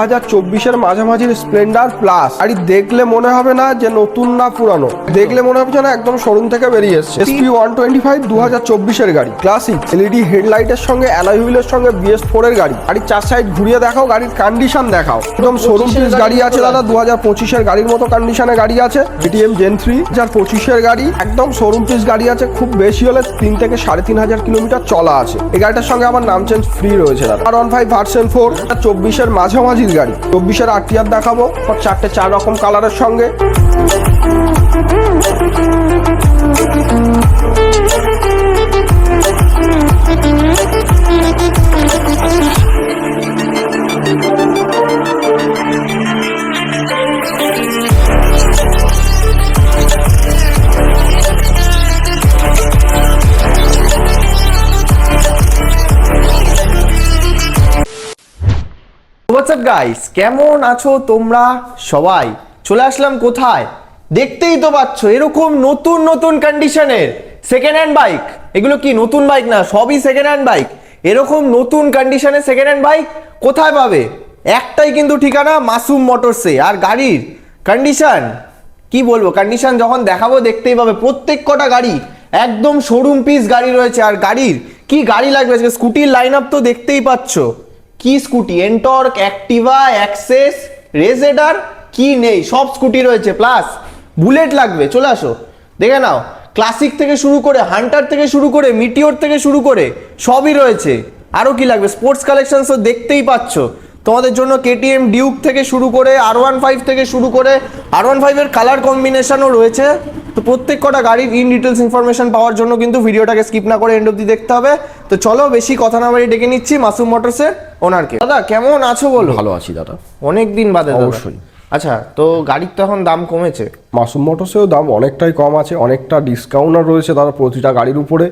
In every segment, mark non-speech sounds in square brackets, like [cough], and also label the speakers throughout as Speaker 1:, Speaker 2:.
Speaker 1: হাজার চব্বিশের মাঝামাঝির Splendor plus গাড়ি দেখলে মনে হবে না যে নতুন না পুরানো। দেখলে মনে হবে যেন একদম শোরুম থেকে বেরিয়ে এসছে। এসপি ওয়ান টোয়েন্টি ফাইভ দু হাজার চব্বিশের গাড়ি। ক্লাসিক এলইডি হেডলাইটের সঙ্গে অ্যালয় হুইলের সঙ্গে বিএস ফোর এর গাড়ি। গাড়ির চার সাইড ঘুরিয়ে দেখাও গাড়ির কন্ডিশন দেখাও। একদম শোরুম পিস গাড়ি আছে দাদা দু হাজার পঁচিশের গাড়ির মতো কন্ডিশনে গাড়ি আছে। এটিএম জেন থ্রি হাজার পঁচিশের গাড়ি। একদম শোরুম পিস গাড়ি আছে খুব বেশি হলে তিন থেকে সাড়ে তিন হাজার কিলোমিটার চলা আছে। এই গাড়িটার সঙ্গে আমার নাম চেঞ্জ ফ্রি রয়েছে দাদা। আর ওয়ান ফাইভ ভার্সেন ফোর চব্বিশের মাঝামাঝির গাড়ি। চব্বিশের আরটিআর দেখাবো সব চারটে চার রকম কালারের সঙ্গে।
Speaker 2: গাইস কেমন আছো তোমরা সবাই? চলে আসলাম কোথায়? দেখতেই তো পাচ্ছ, এরকম নতুন নতুন কন্ডিশনের সেকেন্ড হ্যান্ড বাইক এগুলো কি নতুন বাইক না, সবই সেকেন্ড হ্যান্ড বাইক এরকম নতুন কন্ডিশনের সেকেন্ড হ্যান্ড বাইক কোথায় পাবে? একটাই কিন্তু ঠিকানা মাসুম মোটরসে। আর গাড়ির কন্ডিশন কি বলব কন্ডিশন যখন দেখাবো দেখতেই পাবে, প্রত্যেক কটা গাড়ি, একদম শোরুম পিস গাড়ি রয়েছে। আর গাড়ির কি গাড়ি লাগবে? আজকে স্কুটির লাইন আপ তো দেখতেই পাচ্ছ। কি স্কুটি? এন্টর্ক, অ্যাক্টিভা, অ্যাক্সেস, রেজেডার? কি নেই? সব স্কুটি রয়েছে, প্লাস বুলেট লাগবে, চলে আসো। দেখে নাও, ক্লাসিক থেকে শুরু করে, হান্টার থেকে শুরু করে, মিটিওর থেকে শুরু করে, সবই রয়েছে। আরও কি লাগবে? স্পোর্টস কালেকশনস তো দেখতেই পাচ্ছ। তোমাদের জন্য কেটিএম ডিউক থেকে শুরু করে আর ওয়ান ফাইভ থেকে শুরু করে আর ওয়ান ফাইভের কালার কম্বিনেশনও রয়েছে। তো প্রত্যেক কটা গাড়ির ইন ডিটেলস ইনফরমেশন পাওয়ার জন্য কিন্তু ভিডিওটাকে স্কিপ না করে এন্ড অব্দি দেখতে হবে। তো চলো বেশি কথা না বাড়ি ডেকে নিচ্ছি মাসুম মোটরসের ওনারকে দাদা কেমন আছো বলো?
Speaker 1: ভালো আছি দাদা।
Speaker 2: অনেকদিন বাদে
Speaker 1: অবশ্যই।
Speaker 2: আচ্ছা তো গাড়ির তো এখন দাম কমেছে।
Speaker 1: মাসুম মোটরসেও দাম অনেকটাই কম আছে অনেকটা ডিসকাউন্ট রয়েছে তারা প্রতিটা গাড়ির উপরে।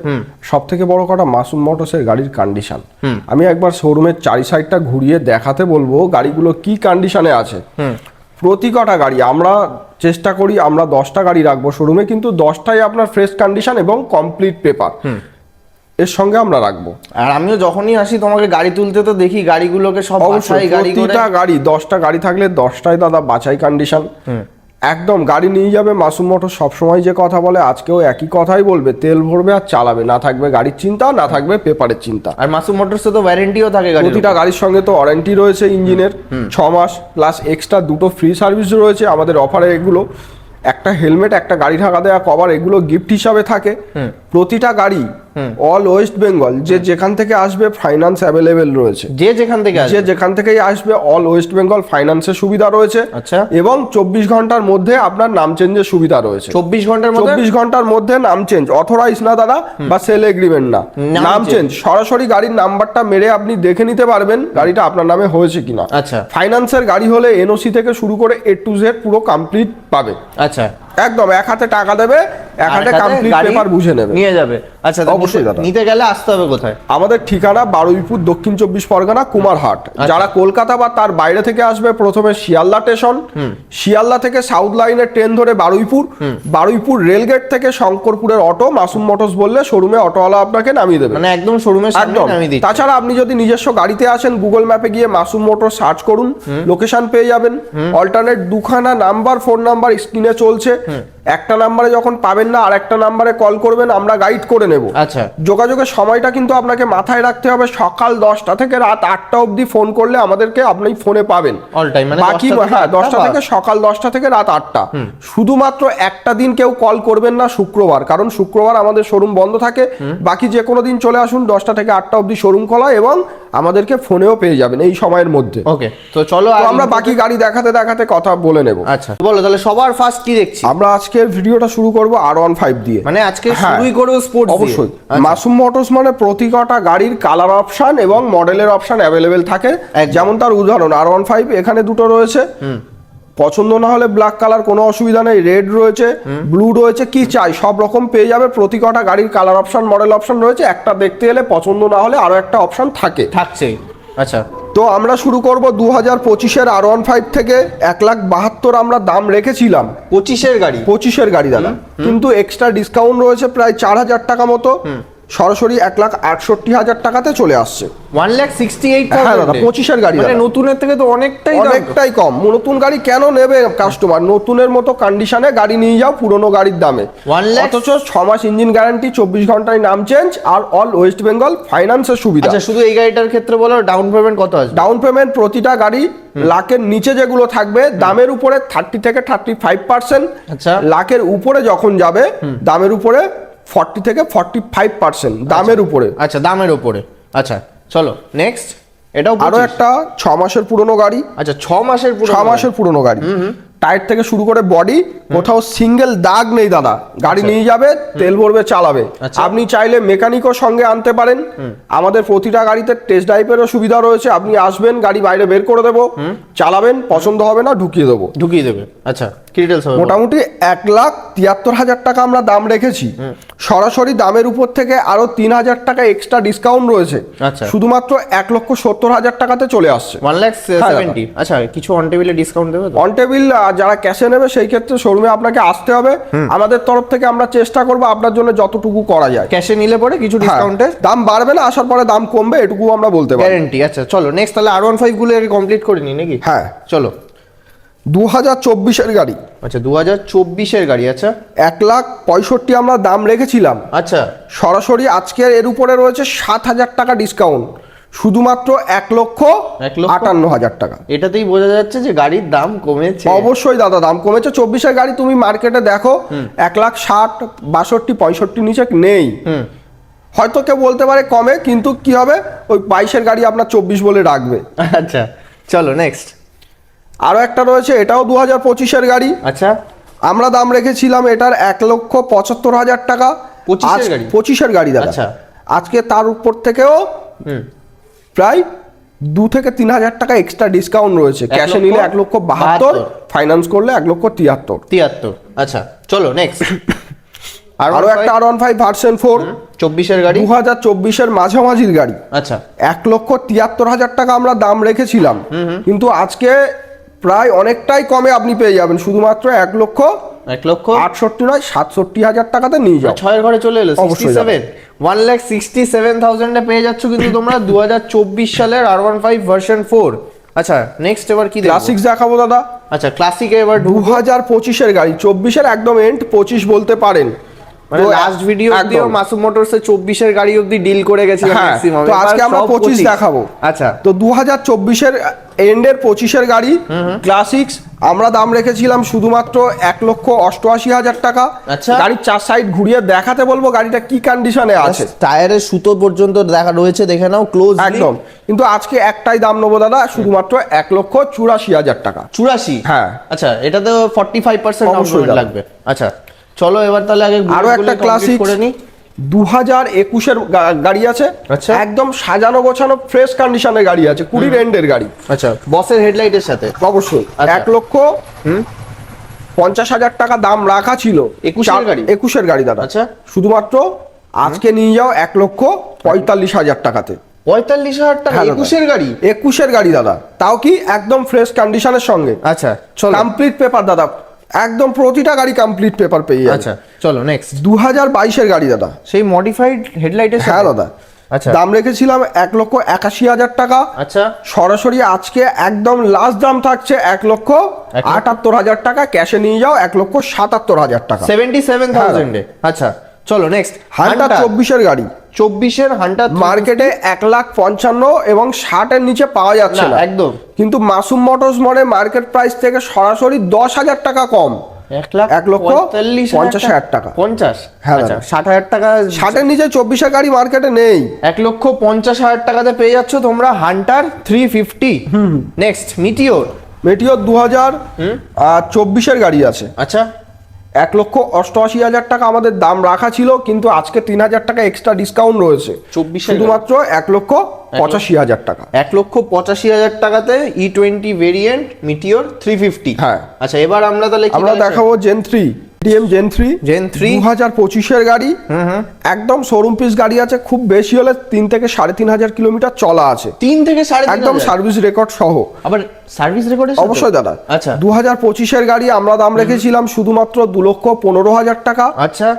Speaker 1: সব থেকে বড় কথা মাসুম মোটরসের গাড়ির কন্ডিশন আমি একবার শোরুমের চারি সাইডটা ঘুরিয়ে দেখাতে বলব গাড়িগুলো কি কন্ডিশনে আছে। প্রতি কটা গাড়ি আমরা চেষ্টা করি আমরা দশটা গাড়ি রাখব শোরুমে কিন্তু দশটাই আপনার ফ্রেশ কন্ডিশন এবং কমপ্লিট পেপার এর সঙ্গে আমরা রাখব।
Speaker 2: আর আমিও যখনই আসি তোমাকে গাড়ি তুলতে তো দেখি গাড়িগুলোকে সব বাছাই গাড়ি
Speaker 1: প্রতিটা গাড়ি দশটা গাড়ি থাকলে দশটাই দাদা বাছাই কন্ডিশন একদম গাড়ি নিয়ে যাবে মাসুম মোটর সবসময় যে কথা বলে আজকেও একই কথাই বলবে তেল ভরবে আর চালাবে না থাকবে গাড়ির চিন্তা না থাকবে পেপারের চিন্তা।
Speaker 2: আর মাসুম মোটরসে তো ওয়ারেন্টিও থাকে
Speaker 1: প্রতিটা গাড়ির সঙ্গে তো ওয়ারেন্টি রয়েছে ইঞ্জিনের ছ মাস প্লাস এক্সট্রা দুটো ফ্রি সার্ভিস রয়েছে আমাদের অফারে এগুলো। একটা হেলমেট একটা গাড়ি ঢাকা দেওয়া কভার এগুলো গিফট হিসাবে থাকে। প্রতিটা গাড়ি অল ওয়েস্ট বেঙ্গল যে যেখান থেকে আসবে ফাইন্যান্স অ্যাভেলেবেল রয়েছে।
Speaker 2: যে যেখান থেকে
Speaker 1: যে যেখান থেকেই আসবে অল ওয়েস্ট বেঙ্গল ফাইন্যান্সের সুবিধা রয়েছে।
Speaker 2: আচ্ছা।
Speaker 1: এবং চব্বিশ ঘণ্টার মধ্যে আপনার নাম চেঞ্জের সুবিধা রয়েছে।
Speaker 2: চব্বিশ ঘণ্টার
Speaker 1: চব্বিশ ঘণ্টার মধ্যে নাম চেঞ্জ অথরাইজ না দাদা বা সেল এগ্রিমেন্ট না।
Speaker 2: নাম
Speaker 1: নাম চেঞ্জ সরাসরি গাড়ির নাম্বারটা মেরে আপনি দেখে নিতে পারবেন গাড়িটা আপনার নামে হয়েছে কিনা।
Speaker 2: আচ্ছা।
Speaker 1: ফাইন্যান্সের গাড়ি হলে এনওসি থেকে শুরু করে এ টু জেড পুরো কমপ্লিট পাবে।
Speaker 2: আচ্ছা।
Speaker 1: একদম এক হাতে টাকা দেবে এক হাতে কমপ্লিট পেপার বুঝে নেবে।
Speaker 2: নিয়ে যাবে। আচ্ছা
Speaker 1: অবশ্যই দাদা।
Speaker 2: নিতে গেলে আসতে হবে কোথায়?
Speaker 1: আমাদের ঠিকানা বারুইপুর দক্ষিণ চব্বিশ পরগনা কুমারহাট। যারা কলকাতা বা তার বাইরে থেকে আসবে প্রথমে শিয়ালদা স্টেশন। শিয়ালদা থেকে সাউথ লাইনের ট্রেন ধরে বারুইপুর। বারুইপুর রেলগেট থেকে শঙ্করপুরের অটো মাসুম মোটরস বললে শোরুমে অটোওয়ালা আপনাকে নামিয়ে দেবে।
Speaker 2: মানে একদম
Speaker 1: একদম। তাছাড়া আপনি যদি নিজস্ব গাড়িতে আসেন গুগল ম্যাপে গিয়ে মাসুম মোটর সার্চ করুন লোকেশন পেয়ে যাবেন। অল্টারনেট দুখানা নাম্বার ফোন নাম্বার স্ক্রিনে চলছে। একটা নাম্বারে যখন পাবেন না আর একটা নাম্বারে কল করবেন আমরা গাইড করে নেব।
Speaker 2: আচ্ছা।
Speaker 1: যোগাযোগের সময়টা কিন্তু আপনাকে মাথায় রাখতে হবে সকাল দশটা থেকে রাত আটটা অবধি ফোন করলে আমাদেরকে আপনি ফোনে পাবেন।
Speaker 2: অল টাইম মানে
Speaker 1: বাকি
Speaker 2: 10টা
Speaker 1: হ্যাঁ দশটা থেকে সকাল দশটা থেকে রাত আটটা। শুধুমাত্র একটা দিন কেউ কল করবেন না শুক্রবার কারণ শুক্রবার আমাদের শোরুম বন্ধ থাকে। বাকি যে কোনো দিন চলে আসুন দশটা থেকে আটটা অবধি শোরুম খোলা এবং আমাদেরকে ফোনেও পেয়ে যাবেন এই সময়ের মধ্যে।
Speaker 2: ওকে তো চলো
Speaker 1: আমরা বাকি গাড়ি দেখাতে দেখাতে কথা বলে নেব।
Speaker 2: আচ্ছা বলো তাহলে সবার ফার্স্ট কি দেখছি?
Speaker 1: আমরা আজকের ভিডিওটা শুরু করব আর ওয়ান ফাইভ দিয়ে।
Speaker 2: মানে আজকে
Speaker 1: হ্যাঁ।
Speaker 2: শুরুই করব স্পোর্টস
Speaker 1: অবশ্যই। মাসুম মোটরস মানে প্রতি কটা গাড়ির কালার অপশন এবং মডেলের অপশন অ্যাভেলেবেল থাকে। যেমন তার উদাহরণ আর ওয়ান ফাইভ এখানে দুটো রয়েছে। পছন্দ না হলে ব্ল্যাক কালার কোনো অসুবিধা নেই রেড রয়েছে ব্লু রয়েছে কি চাই সব রকম পেয়ে যাবে। প্রতি কটা গাড়ির কালার অপশন মডেল অপশন রয়েছে। একটা দেখতে এলে পছন্দ না হলে আরও একটা অপশন থাকে।
Speaker 2: থাকছে আচ্ছা।
Speaker 1: তো আমরা শুরু করব দু হাজার পঁচিশের আর ওয়ান ফাইভ থেকে। এক লাখ বাহাত্তর আমরা দাম রেখেছিলাম।
Speaker 2: পঁচিশের গাড়ি?
Speaker 1: পঁচিশের গাড়ি দাদা। কিন্তু এক্সট্রা ডিসকাউন্ট রয়েছে প্রায় চার হাজার টাকা মতো। সরাসরি এক লাখ আটষট্টি হাজার টাকাতে চলে আসছে।
Speaker 2: ওয়ান লাখ সিক্সটি এইট
Speaker 1: হ্যাঁ দাদা, 25 এর গাড়ি
Speaker 2: মানে নতুনের থেকে তো অনেকটাই
Speaker 1: অনেকটাই কম। নতুন গাড়ি কেন নেবে কাস্টমার নতুনের মতো কন্ডিশনে গাড়ি নিয়ে যাও পুরনো গাড়ির দামে।
Speaker 2: One lakh-
Speaker 1: অথচ ছ মাস ইঞ্জিন গ্যারান্টি চব্বিশ ঘন্টায় নাম চেঞ্জ আর অল ওয়েস্ট বেঙ্গল ফাইন্যান্সের সুবিধা।
Speaker 2: আচ্ছা শুধু এই গাড়িটার ক্ষেত্রে বলো ডাউন পেমেন্ট কত আসবে?
Speaker 1: ডাউন পেমেন্ট প্রতিটা গাড়ি লাখের নিচে যেগুলো থাকবে দামের উপরে থার্টি থেকে থার্টি ফাইভ পার্সেন্ট। লাখের উপরে যখন যাবে দামের উপরে ফর্টি থেকে ফর্টি ফাইভ পার্সেন্ট দামের উপরে।
Speaker 2: আচ্ছা দামের উপরে। আচ্ছা চলো নেক্সট এটাও আরও
Speaker 1: একটা ছ মাসের পুরনো গাড়ি।
Speaker 2: আচ্ছা ছ মাসের
Speaker 1: ছ মাসের পুরনো গাড়ি। টায়ার থেকে শুরু করে বডি কোথাও সিঙ্গেল দাগ নেই দাদা। গাড়ি
Speaker 2: আচ্ছা।
Speaker 1: নিয়ে যাবে তেল ভরবে চালাবে।
Speaker 2: আচ্ছা।
Speaker 1: আপনি চাইলে মেকানিকও সঙ্গে আনতে পারেন। আমাদের প্রতিটা গাড়িতে টেস্ট ড্রাইভেরও সুবিধা রয়েছে। আপনি আসবেন গাড়ি বাইরে বের করে দেবো। চালাবেন পছন্দ হবে না ঢুকিয়ে দেবো।
Speaker 2: ঢুকিয়ে দেবে। আচ্ছা
Speaker 1: মোটামুটি এক লাখ তিয়াত্তর হাজার টাকা আমরা দাম রেখেছি। সরাসরি দামের উপর থেকে আরও তিন হাজার টাকা এক্সট্রা ডিসকাউন্ট রয়েছে।
Speaker 2: আচ্ছা।
Speaker 1: শুধুমাত্র এক লক্ষ সত্তর হাজার টাকাতে চলে আসছে।
Speaker 2: ওয়ান লাখ। সেভেন্টি আচ্ছা কিছু অন টেবিলে ডিসকাউন্ট দেবে
Speaker 1: অন টেবিল যারা ক্যাশে নেবে সেই ক্ষেত্রে শোরুমে আপনাকে আসতে হবে। আমাদের তরফ থেকে আমরা চেষ্টা করব আপনার জন্য যতটুকু করা যায়।
Speaker 2: ক্যাশে নিলে পরে কিছু
Speaker 1: হ্যাঁ,
Speaker 2: ডিসকাউন্টে
Speaker 1: দাম বাড়বে না আসার পরে দাম কমবে এটুকু আমরা বলতে পারি
Speaker 2: গ্যারেন্টি আচ্ছা চলো নেক্সট তাহলে আর ওয়ান ফাইভগুলো কমপ্লিট করে নি নাকি?
Speaker 1: হ্যাঁ।
Speaker 2: চলো।
Speaker 1: দু হাজার চব্বিশের গাড়ি।
Speaker 2: আচ্ছা দু হাজার চব্বিশের গাড়ি আচ্ছা।
Speaker 1: এক লাখ পঁয়ষট্টি আমরা দাম রেখেছিলাম।
Speaker 2: আচ্ছা।
Speaker 1: সরাসরি আজকের এর উপরে রয়েছে সাত হাজার টাকা ডিসকাউন্ট শুধুমাত্র এক লক্ষ
Speaker 2: এক লক্ষ?
Speaker 1: আটান্ন হাজার টাকা।
Speaker 2: এটাতেই বোঝা যাচ্ছে যে গাড়ির দাম কমেছে।
Speaker 1: অবশ্যই দাদা দাম কমেছে। চব্বিশের গাড়ি তুমি মার্কেটে দেখো এক লাখ ষাট বাষট্টি পঁয়ষট্টি নিচে নেই। হয়তো কেউ বলতে পারে কমে কিন্তু কি হবে? ওই বাইশের গাড়ি আপনার চব্বিশ বলে রাখবে।
Speaker 2: আচ্ছা চলো নেক্সট
Speaker 1: আরও একটা রয়েছে এটাও দু হাজার পঁচিশের গাড়ি।
Speaker 2: আচ্ছা।
Speaker 1: আমরা দাম রেখেছিলাম এটার এক লক্ষ পঁচাত্তর হাজার টাকা।
Speaker 2: 25 এর
Speaker 1: আজ-
Speaker 2: গাড়ি?
Speaker 1: পঁচিশের গাড়ি দাদা।
Speaker 2: আচ্ছা।
Speaker 1: আজকে তার উপর থেকেও প্রায় দু থেকে তিন হাজার টাকা এক্সট্রা ডিসকাউন্ট রয়েছে। ক্যাশে নিলে এক লক্ষ বাহাত্তর। ফাইন্যান্স করলে এক লক্ষ তিয়াত্তর।
Speaker 2: তিয়াত্তর। আচ্ছা চলো নেক্সট [coughs]
Speaker 1: আরও একটা R one five version four
Speaker 2: চব্বিশের গাড়ি?
Speaker 1: দু হাজার চব্বিশের মাঝামাঝির গাড়ি।
Speaker 2: আচ্ছা।
Speaker 1: এক লক্ষ তিয়াত্তর হাজার টাকা আমরা দাম রেখেছিলাম। কিন্তু আজকে প্রায় অনেকটাই কমে আপনি পেয়ে যাবেন। শুধুমাত্র এক লক্ষ
Speaker 2: এক লক্ষ
Speaker 1: আটষট্টি নয় সাতষট্টি হাজার টাকাতে নিয়ে যাও।
Speaker 2: ছয়ের ঘরে চলে এলো sixty seven one lakh sixty seven থাউজেন্ডে পেয়ে যাচ্ছ কিন্তু তোমরা [coughs] দু হাজার চব্বিশ সালের R one five version four আচ্ছা নেক্সট এবার কি দেখব?
Speaker 1: ক্লাসিক্স দেখাবো দাদা।
Speaker 2: আচ্ছা ক্লাসিকে এবার
Speaker 1: দু হাজার পঁচিশের গাড়ি চব্বিশের একদম এন্ড পঁচিশ বলতে পারেন।
Speaker 2: মানে লাস্ট ভিডিও। অব্দিও মাসুম মোটরসে চব্বিশের গাড়ি অব্দি ডিল করে গেছিলাম ম্যাক্সিমাম
Speaker 1: তো আজকে আমরা 25 দেখাবো।
Speaker 2: আচ্ছা।
Speaker 1: তো দু হাজার চব্বিশের এন্ডের পঁচিশের গাড়ি ক্লাসিক্স আমরা দাম রেখেছিলাম শুধুমাত্র এক লক্ষ অষ্টআশি হাজার টাকা।
Speaker 2: আচ্ছা।
Speaker 1: গাড়ির চার সাইড ঘুরিয়ে দেখাতে বলব গাড়িটা কি কন্ডিশনে আছে।
Speaker 2: টায়ারের সুতো পর্যন্ত দেখা রয়েছে দেখে নাও ক্লোজ
Speaker 1: একদম। কিন্তু আজকে একটাই দাম নেব দাদা শুধুমাত্র এক লক্ষ চুরাশি হাজার টাকা।
Speaker 2: চুরাশি?
Speaker 1: হ্যাঁ।
Speaker 2: আচ্ছা এটাতে ফর্টি ফাইভ পার্সেন্ট লাগবে। আচ্ছা চলো এবার তাহলে আগে আরও
Speaker 1: একটা ক্লাসিক
Speaker 2: করে নি।
Speaker 1: দু হাজার একুশের গাড়ি আছে।
Speaker 2: আচ্ছা।
Speaker 1: একদম সাজানো গোছানো ফ্রেশ কন্ডিশনের গাড়ি আছে কুড়ির এন্ডের গাড়ি।
Speaker 2: আচ্ছা। বসের হেডলাইটের সাথে।
Speaker 1: অবশ্যই।
Speaker 2: আচ্ছা।
Speaker 1: এক লক্ষ পঞ্চাশ হাজার টাকা দাম রাখা ছিল।
Speaker 2: একুশের গাড়ি?
Speaker 1: একুশের গাড়ি দাদা।
Speaker 2: আচ্ছা।
Speaker 1: শুধুমাত্র আজকে নিয়ে যাও এক লক্ষ পঁয়তাল্লিশ হাজার টাকাতে।
Speaker 2: পঁয়তাল্লিশ হাজার টাকা
Speaker 1: হ্যাঁ
Speaker 2: একুশের গাড়ি?
Speaker 1: একুশের গাড়ি দাদা। তাও কি একদম ফ্রেশ কন্ডিশনের সঙ্গে।
Speaker 2: আচ্ছা
Speaker 1: কমপ্লিট পেপার দাদা। একদম প্রতিটা গাড়ি কমপ্লিট পেপার পেয়ে
Speaker 2: আচ্ছা চলো নেক্সট
Speaker 1: দু হাজার বাইশের গাড়ি দাদা।
Speaker 2: সেই মডিফাইড হেডলাইটের
Speaker 1: হ্যাঁ দাদা।
Speaker 2: আচ্ছা।
Speaker 1: দাম রেখেছিলাম এক লক্ষ একাশি হাজার টাকা।
Speaker 2: আচ্ছা।
Speaker 1: সরাসরি আজকে একদম লাস্ট দাম থাকছে এক লক্ষ- আটাত্তর হাজার টাকা। ক্যাশে নিয়ে যাও এক লক্ষ সাতাত্তর হাজার টাকা।
Speaker 2: সেভেন্টি সেভেন থাউজেন্ডে আচ্ছা। চলো নেক্সট
Speaker 1: হান্টার চব্বিশের গাড়ি।
Speaker 2: চব্বিশের হান্টার
Speaker 1: মার্কেটে এক লাখ পঞ্চান্ন এবং ষাটের নিচে পাওয়া যাচ্ছে
Speaker 2: না, একদম।
Speaker 1: কিন্তু মাসুম মোটরস মনে মার্কেট প্রাইস থেকে সরাসরি দশ হাজার টাকা কম।
Speaker 2: এক লাখ
Speaker 1: এক লক্ষ পঞ্চাশ হাজার টাকা।
Speaker 2: পঞ্চাশ?
Speaker 1: হ্যাঁ,
Speaker 2: আচ্ছা ষাট হাজার টাকা
Speaker 1: ষাটের নিচে চব্বিশের গাড়ি মার্কেটে নেই।
Speaker 2: এক লক্ষ পঞ্চাশ হাজার টাকাতে পেয়ে যাচ্ছ তোমরা Hunter three fifty next Meteor
Speaker 1: Meteor দু হাজার চব্বিশের গাড়ি আছে।
Speaker 2: আচ্ছা।
Speaker 1: এক লক্ষ অষ্টআশি হাজার টাকা আমাদের দাম রাখা ছিল কিন্তু আজকে তিন হাজার টাকা এক্সট্রা ডিসকাউন্ট রয়েছে।
Speaker 2: 24
Speaker 1: শুধুমাত্র এক লক্ষ পঁচাশি হাজার টাকা।
Speaker 2: এক লক্ষ পঁচাশি হাজার টাকাতে ই twenty variant Meteor three fifty
Speaker 1: হ্যাঁ।
Speaker 2: আচ্ছা এবার আমরা তাহলে
Speaker 1: আমরা দেখাবো Gen three DM Gen three
Speaker 2: Gen 3?
Speaker 1: দু হাজার পঁচিশের গাড়ি। একদম শোরুম পিস গাড়ি আছে খুব বেশি হলে তিন থেকে সাড়ে তিন হাজার কিলোমিটার চলা আছে।
Speaker 2: তিন থেকে সাড়ে
Speaker 1: একদম সার্ভিস রেকর্ড সহ।
Speaker 2: আবার সার্ভিস রেকর্ড
Speaker 1: অবশ্যই দাদা।
Speaker 2: আচ্ছা।
Speaker 1: দু হাজার পঁচিশের গাড়ি আমরা দাম রেখেছিলাম শুধুমাত্র দু লক্ষ পনেরো হাজার টাকা।
Speaker 2: আচ্ছা।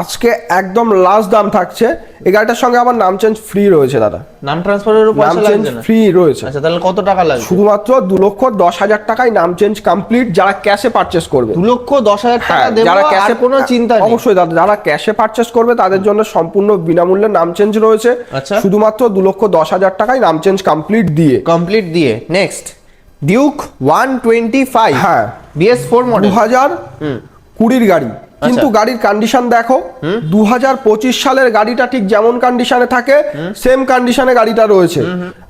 Speaker 1: আজকে একদম লাস্ট দাম থাকছে। এই গাড়িটার সঙ্গে আমার নাম চেঞ্জ ফ্রি রয়েছে দাদা।
Speaker 2: নাম ট্রান্সফারের
Speaker 1: নাম
Speaker 2: পয়সা
Speaker 1: চেঞ্জ ফ্রি রয়েছে।
Speaker 2: আচ্ছা তাহলে কত টাকা লাগবে?
Speaker 1: শুধুমাত্র দু লক্ষ দশ হাজার টাকায় নাম চেঞ্জ কমপ্লিট যারা ক্যাশে পারচেস করবে।
Speaker 2: দু লক্ষ দশ হাজার টাকা
Speaker 1: হ্যাঁ
Speaker 2: দেবো
Speaker 1: যারা ক্যাশে
Speaker 2: কোনো চিন্তা নেই।
Speaker 1: অবশ্যই দাদা যারা ক্যাশে পারচেস করবে তাদের জন্য সম্পূর্ণ বিনামূল্যে নাম চেঞ্জ রয়েছে।
Speaker 2: আচ্ছা।
Speaker 1: শুধুমাত্র দু লক্ষ দশ হাজার টাকায় নাম চেঞ্জ কমপ্লিট দিয়ে।
Speaker 2: কমপ্লিট দিয়ে। Next Duke one twenty five
Speaker 1: হ্যাঁ।
Speaker 2: বিএস ফোর
Speaker 1: দু
Speaker 2: মডেল
Speaker 1: হাজার কুড়ির গাড়ি। কিন্তু গাড়ির কন্ডিশন দেখো দু হাজার পঁচিশ সালের গাড়িটা ঠিক যেমন কন্ডিশনে থাকে সেম কন্ডিশনে গাড়িটা রয়েছে।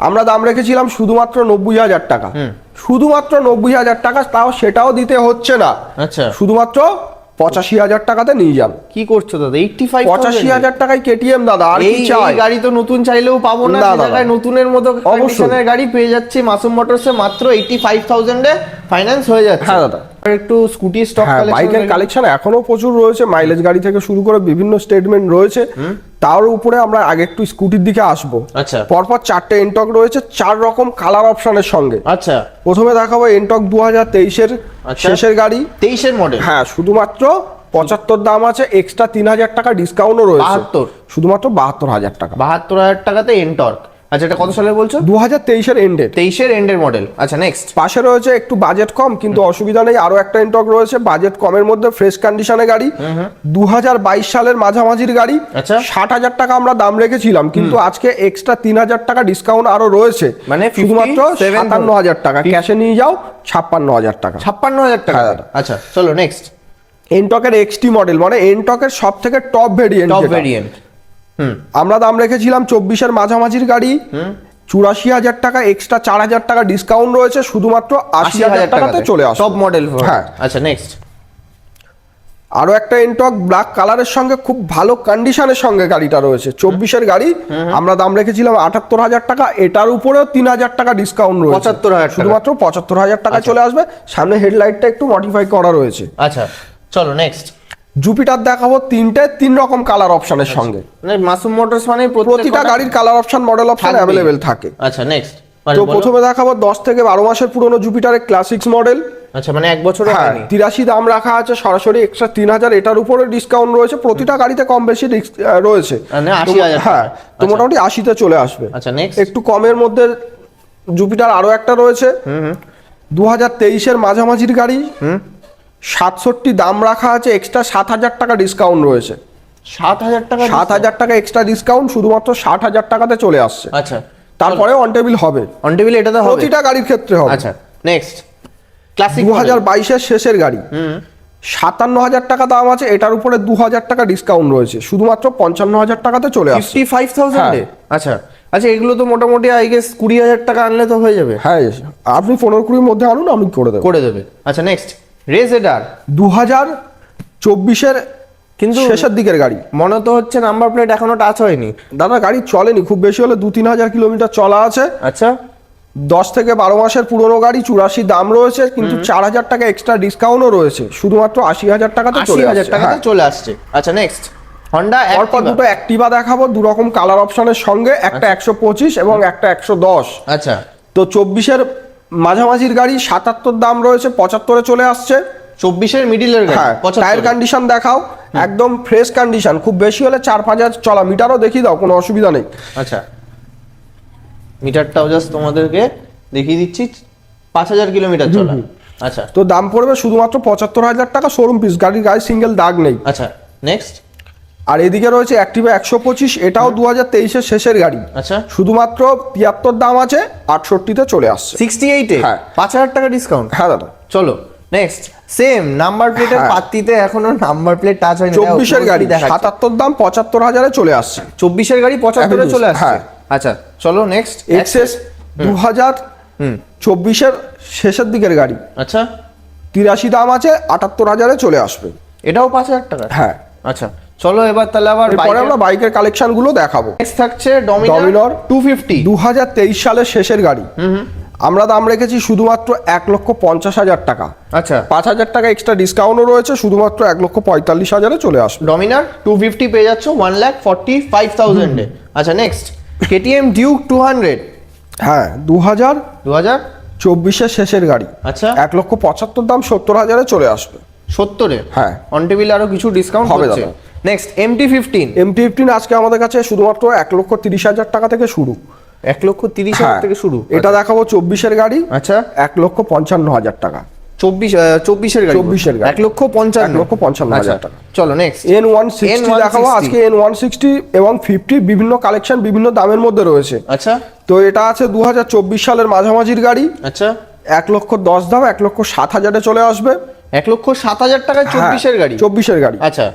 Speaker 1: আমরা দাম রেখেছিলাম শুধুমাত্র নব্বই হাজার টাকা। শুধুমাত্র নব্বই হাজার টাকা তাও সেটাও দিতে হচ্ছে না।
Speaker 2: আচ্ছা।
Speaker 1: শুধুমাত্র পঁচাশি হাজার টাকাতে নিয়ে যান
Speaker 2: কি করছ দাদা? এইটটি ফাইভ
Speaker 1: পঁচাশি হাজার টাকায় কেটিএম দাদা আর
Speaker 2: এই
Speaker 1: চাই?
Speaker 2: গাড়ি তো নতুন চাইলেও পাবো না
Speaker 1: না, দাদা।
Speaker 2: নতুনের মতো
Speaker 1: অবশ্যই।
Speaker 2: গাড়ি পেয়ে যাচ্ছি। মাসুম মোটরসে মাত্র এইটটি ফাইভ থাউজেন্ডে ফাইন্যান্স হয়ে যাচ্ছে।
Speaker 1: হ্যাঁ, দাদা।
Speaker 2: একটু স্কুটি স্টক
Speaker 1: হ্যাঁ বাইকের কালেকশন এখনও প্রচুর রয়েছে মাইলেজ গাড়ি থেকে শুরু করে বিভিন্ন স্টেটমেন্ট রয়েছে। তার উপরে আমরা আগে একটু স্কুটির দিকে আসব।
Speaker 2: আচ্ছা।
Speaker 1: পরপর চারটে এনটক রয়েছে চার রকম কালার অপশনের সঙ্গে।
Speaker 2: আচ্ছা।
Speaker 1: প্রথমে দেখাবো এনটক দু হাজার তেইশের
Speaker 2: আচ্ছা।
Speaker 1: শেষের গাড়ি।
Speaker 2: তেইশের মডেল
Speaker 1: হ্যাঁ শুধুমাত্র পঁচাত্তর দাম আছে এক্সট্রা তিন হাজার টাকা ডিসকাউন্টও রয়েছে। শুধুমাত্র বাহাত্তর হাজার টাকা।
Speaker 2: বাহাত্তর হাজার টাকাতে এনটর্ক আচ্ছা এটা কত সালে বলছো?
Speaker 1: দু হাজার তেইশের এন্ডেড
Speaker 2: তেইশের এন্ডের মডেল আচ্ছা নেক্সট
Speaker 1: পাশে রয়েছে একটু বাজেট কম কিন্তু অসুবিধা নেই আরও একটা এনটক রয়েছে বাজেট কমের মধ্যে ফ্রেশ কন্ডিশনে গাড়ি। দুহাজার বাইশ সালের মাঝামাঝির গাড়ি।
Speaker 2: আচ্ছা।
Speaker 1: ষাট হাজার টাকা আমরা দাম রেখেছিলাম কিন্তু আজকে এক্সট্রা তিন হাজার টাকা ডিসকাউন্ট আরও রয়েছে।
Speaker 2: মানে
Speaker 1: শুধুমাত্র
Speaker 2: 57
Speaker 1: সাতান্ন হাজার টাকা। ক্যাশে নিয়ে যাও ছাপ্পান্ন হাজার টাকা।
Speaker 2: ছাপ্পান্ন হাজার টাকা।
Speaker 1: হ্যাঁ,
Speaker 2: আচ্ছা চলো নেক্সট
Speaker 1: এনটকের এক্সটি মডেল মানে এনটকের সব থেকে টপ ভেরিয়েন্ট
Speaker 2: টপ ভেরিয়েন্ট
Speaker 1: আমরা দাম রেখেছিলাম চব্বিশের মাঝামাঝির গাড়ি। চুরাশি হাজার টাকা এক্সট্রা চার হাজার টাকা ডিসকাউন্ট রয়েছে শুধুমাত্র আশি হাজার টাকাতে চলে আসে
Speaker 2: সব মডেল
Speaker 1: হ্যাঁ।
Speaker 2: আচ্ছা নেক্সট
Speaker 1: আরও একটা এনটক ব্ল্যাক কালারের সঙ্গে খুব ভালো কন্ডিশনের সঙ্গে গাড়িটা রয়েছে। চব্বিশের গাড়ি। আমরা দাম রেখেছিলাম আটাত্তর হাজার টাকা এটার উপরেও তিন হাজার টাকা ডিসকাউন্ট রয়েছে।
Speaker 2: 75,000 টাকা।
Speaker 1: শুধুমাত্র পঁচাত্তর হাজার টাকা চলে আসবে। সামনে হেডলাইটটা একটু মডিফাই করা রয়েছে।
Speaker 2: আচ্ছা চলো নেক্সট
Speaker 1: জুপিটার দেখাবো তিনটে তিন রকম কালার অপশনের সঙ্গে।
Speaker 2: মানে মাসুম মোটরস মানে
Speaker 1: প্রতিটা গাড়ির colour option model option. Available থাকে।
Speaker 2: আচ্ছা নেক্সট
Speaker 1: তো প্রথমে দেখাবো দশ থেকে বারো মাসের পুরনো জুপিটারের ক্লাসিক্স মডেল
Speaker 2: আচ্ছা মানে এক বছর
Speaker 1: হ্যাঁ তিরাশি দাম রাখা আছে সরাসরি এক্সট্রা তিন হাজার এটার উপরে ডিসকাউন্ট রয়েছে। প্রতিটা গাড়িতে কম বেশি রয়েছে।
Speaker 2: মানে
Speaker 1: তো-
Speaker 2: 80,000
Speaker 1: হ্যাঁ তো
Speaker 2: আচ্ছা।
Speaker 1: মোটামুটি আশিতে চলে আসবে।
Speaker 2: আচ্ছা নেক্সট
Speaker 1: একটু কমের মধ্যে জুপিটার আরও একটা রয়েছে। দু হাজার তেইশের মাঝামাঝির গাড়ি। সাতষট্টি দাম রাখা আছে এক্সট্রা সাত হাজার টাকা ডিসকাউন্ট রয়েছে।
Speaker 2: সাত হাজার টাকা
Speaker 1: সাত হাজার টাকা এক্সট্রা ডিসকাউন্ট শুধুমাত্র ষাট হাজার টাকাতে চলে আসছে।
Speaker 2: আচ্ছা।
Speaker 1: তারপরে অন টেবিল হবে।
Speaker 2: অন টেবিল এটাতে হবে?
Speaker 1: প্রতিটা গাড়ির ক্ষেত্রে হবে।
Speaker 2: আচ্ছা নেক্সট ক্লাসিক
Speaker 1: দু হাজার বাইশের শেষের গাড়ি। সাতান্ন হাজার টাকা দাম আছে এটার উপরে দু হাজার টাকা ডিসকাউন্ট রয়েছে। শুধুমাত্র পঞ্চান্ন হাজার টাকাতে চলে আসছে।
Speaker 2: ফিফটি ফাইভ থাউজেন্ডে আচ্ছা আচ্ছা এগুলো তো মোটামুটি আই গেস কুড়ি হাজার টাকা আনলে তো হয়ে যাবে।
Speaker 1: হ্যাঁ আপনি পনেরো কুড়ির মধ্যে আনুন আমি করে দেবো।
Speaker 2: করে দেবে। আচ্ছা নেক্সট রেজেডার
Speaker 1: দু হাজার চব্বিশের কিন্তু শেষের দিকের গাড়ি।
Speaker 2: মনে তো হচ্ছে নাম্বার প্লেট এখনও টাচ হয়নি।
Speaker 1: দাদা গাড়ি চলেনি। খুব বেশি হলে দু তিন হাজার কিলোমিটার চলা আছে।
Speaker 2: আচ্ছা।
Speaker 1: দশ থেকে বারো মাসের পুরনো গাড়ি চুরাশি দাম রয়েছে কিন্তু চার হাজার টাকা এক্সট্রা ডিসকাউন্টও রয়েছে। শুধুমাত্র আশি হাজার টাকাতে চলে
Speaker 2: হাজার টাকাতে
Speaker 1: হ্যাঁ।
Speaker 2: চলে আসছে। আচ্ছা নেক্সট হন্ডা
Speaker 1: পরপর দুটো অ্যাক্টিভা দেখাবো দু রকম কালার অপশনের সঙ্গে। একটা একশো পঁচিশ এবং একটা একশো দশ।
Speaker 2: আচ্ছা।
Speaker 1: তো চব্বিশের মাঝামাঝির গাড়ি সাতাত্তর দাম রয়েছে পঁচাত্তরে চলে আসছে।
Speaker 2: চব্বিশের মিডিলের
Speaker 1: হ্যাঁ টায়ার কন্ডিশন দেখাও একদম ফ্রেশ কন্ডিশন খুব বেশি হলে চার পাঁচ হাজার চলা মিটারও দেখিয়ে দাও কোনো অসুবিধা নেই।
Speaker 2: আচ্ছা মিটারটাও জাস্ট তোমাদেরকে দেখিয়ে দিচ্ছি পাঁচ হাজার কিলোমিটার চলা। আচ্ছা।
Speaker 1: তো দাম পড়বে শুধুমাত্র পঁচাত্তর হাজার টাকা শোরুম পিস গাড়ির গায়ে সিঙ্গেল দাগ নেই।
Speaker 2: আচ্ছা নেক্সট
Speaker 1: আর এদিকে রয়েছে অ্যাক্টিভা একশো পঁচিশ এটাও দু হাজার তেইশের শেষের গাড়ি।
Speaker 2: আচ্ছা।
Speaker 1: শুধুমাত্র তিয়াত্তর দাম আছে আটষট্টিতে চলে আসছে।
Speaker 2: সিক্সটি এইটে?
Speaker 1: হ্যাঁ।
Speaker 2: পাঁচ হাজার টাকা ডিসকাউন্ট
Speaker 1: হ্যাঁ দাদা।
Speaker 2: চলো নেক্সট সেম নাম্বার প্লেটের। পাত্তিতে এখনও নাম্বার প্লেট টাচ হয়নি।
Speaker 1: চব্বিশের গাড়ি সাতাত্তর দাম পঁচাত্তর হাজারে চলে আসছে।
Speaker 2: চব্বিশের গাড়ি পঁচাত্তরে চলে আসছে।
Speaker 1: হ্যাঁ।
Speaker 2: আচ্ছা চলো নেক্সট
Speaker 1: এক্সেস দু হাজার চব্বিশের শেষের দিকের গাড়ি।
Speaker 2: আচ্ছা।
Speaker 1: তিরাশি দাম আছে আটাত্তর হাজারে চলে আসবে।
Speaker 2: এটাও পাঁচ হাজার টাকা?
Speaker 1: হ্যাঁ।
Speaker 2: আচ্ছা। চলো এবার তাহলে আবার
Speaker 1: পরে আমরা বাইকের কালেকশনগুলো দেখাবো।
Speaker 2: নেক্সট থাকছে ডমিনার টু ফিফটি
Speaker 1: দু হাজার তেইশ সালের শেষের গাড়ি। আমরা দাম রেখেছি শুধুমাত্র এক লক্ষ পঞ্চাশ হাজার টাকা।
Speaker 2: আচ্ছা।
Speaker 1: পাঁচ হাজার টাকা এক্সট্রা ডিসকাউন্টও রয়েছে শুধুমাত্র এক লক্ষ পঁয়তাল্লিশ হাজারে চলে আসবে।
Speaker 2: ডমিনার টু ফিফটি পেয়ে যাচ্ছ ওয়ান লাখ ফর্টি ফাইভ থাউজেন্ডে আচ্ছা next KTM Duke two hundred
Speaker 1: হ্যাঁ দু হাজার
Speaker 2: দু হাজার
Speaker 1: চব্বিশের শেষের গাড়ি।
Speaker 2: আচ্ছা।
Speaker 1: এক লক্ষ পঁচাত্তর দাম সত্তর হাজারে চলে আসবে।
Speaker 2: সত্তরে?
Speaker 1: হ্যাঁ।
Speaker 2: অন টেবিলে আরও কিছু ডিসকাউন্ট
Speaker 1: হবে দাদা।
Speaker 2: Next MT fifteen
Speaker 1: MT fifteen আজকে আমাদের কাছে শুধুমাত্র এক লক্ষ তিরিশ হাজার টাকা থেকে শুরু।
Speaker 2: এক লক্ষ তিরিশ হাজার
Speaker 1: হ্যাঁ,
Speaker 2: থেকে শুরু?
Speaker 1: এটা দেখাবো চব্বিশের গাড়ি
Speaker 2: আচ্ছা।
Speaker 1: এক লক্ষ পঞ্চান্ন হাজার টাকা।
Speaker 2: চব্বিশ আহ, চব্বিশের গাড়ি?
Speaker 1: 24 এর গাড়ি।
Speaker 2: এক লক্ষ পঞ্চান্ন।
Speaker 1: লক্ষ পঞ্চান্ন হাজার
Speaker 2: আচ্ছা,
Speaker 1: টাকা।
Speaker 2: চলো নেক্সট
Speaker 1: এন ওয়ান সিক্সটি দেখাবো আজকে এন ওয়ান সিক্সটি এবং ফিফটি বিভিন্ন কালেকশন বিভিন্ন দামের মধ্যে রয়েছে।
Speaker 2: আচ্ছা।
Speaker 1: তো এটা আছে দু হাজার চব্বিশ সালের মাঝামাঝির গাড়ি।
Speaker 2: আচ্ছা।
Speaker 1: এক লক্ষ দশ দাম এক লক্ষ সাত হাজারে চলে আসবে।
Speaker 2: এক লক্ষ সাত হাজার টাকায় চব্বিশের গাড়ি?
Speaker 1: চব্বিশের গাড়ি।
Speaker 2: আচ্ছা।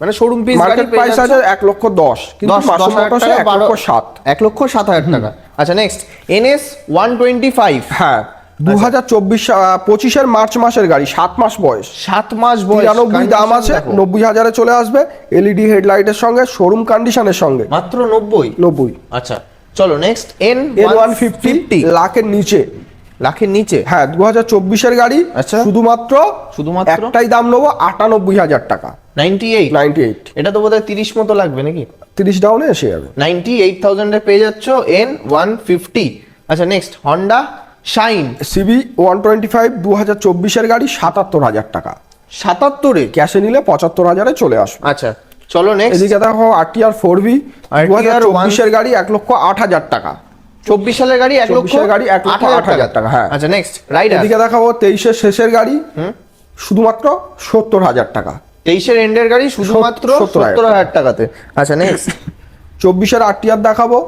Speaker 2: মানে শোরুম পিস গাড়ি
Speaker 1: মার্কেট প্রাইস আছে এক লক্ষ দশ কিন্তু পাঁচশো মোটরসে এক লক্ষ সাত।
Speaker 2: এক লক্ষ সাত হাজার টাকা। আচ্ছা next NS one twenty five
Speaker 1: হ্যাঁ। দু হাজার চব্বিশ পঁচিশের মার্চ মাসের গাড়ি সাত মাস বয়স।
Speaker 2: সাত মাস বয়স।
Speaker 1: তিরানব্বই দাম আছে। নব্বই হাজারে চলে আসবে এলইডি হেডলাইটের সঙ্গে শোরুম কন্ডিশনের সঙ্গে।
Speaker 2: মাত্র নব্বই?
Speaker 1: নব্বই।
Speaker 2: আচ্ছা চলো next N
Speaker 1: N one fifty লাখের নিচে।
Speaker 2: লাখের নিচে?
Speaker 1: হ্যাঁ দু হাজার চব্বিশের গাড়ি
Speaker 2: আচ্ছা।
Speaker 1: শুধুমাত্র
Speaker 2: শুধুমাত্র?
Speaker 1: একটাই দাম নেব আটানব্বই হাজার টাকা।
Speaker 2: Ninety eight?
Speaker 1: Ninety eight.
Speaker 2: এটা তো বোধহয় তিরিশ মতো লাগবে নাকি?
Speaker 1: তিরিশ ডাউনে এসে যাবে।
Speaker 2: নাইনটি এইট থাউজেন্ডে পেয়ে যাচ্ছ এন ওয়ান ফিফটি। আচ্ছা next Honda Shine
Speaker 1: CB one twenty five দু হাজার চব্বিশের গাড়ি সাতাত্তর হাজার টাকা।
Speaker 2: সাতাত্তরে?
Speaker 1: ক্যাশে নিলে পঁচাত্তর হাজারে চলে আসবে।
Speaker 2: আচ্ছা চলো নেক্সট
Speaker 1: এদিকে দেখো আরটিআর ফোর ভি দু হাজার চব্বিশের গাড়ি এক লক্ষ আট হাজার টাকা।
Speaker 2: চব্বিশ সালের গাড়ি এক লক্ষ
Speaker 1: গাড়ি এক লক্ষ আট হাজার টাকা, হ্যাঁ।
Speaker 2: আচ্ছা নেক্সট রাইডার
Speaker 1: এদিকে দেখাবো তেইশের শেষের গাড়ি শুধুমাত্র সত্তর হাজার টাকা।
Speaker 2: তেইশের এন্ডের গাড়ি শুধুমাত্র
Speaker 1: সত্তর হাজার
Speaker 2: টাকাতে। আচ্ছা নেক্সট [coughs]
Speaker 1: চব্বিশের আরটিআর দেখাবো।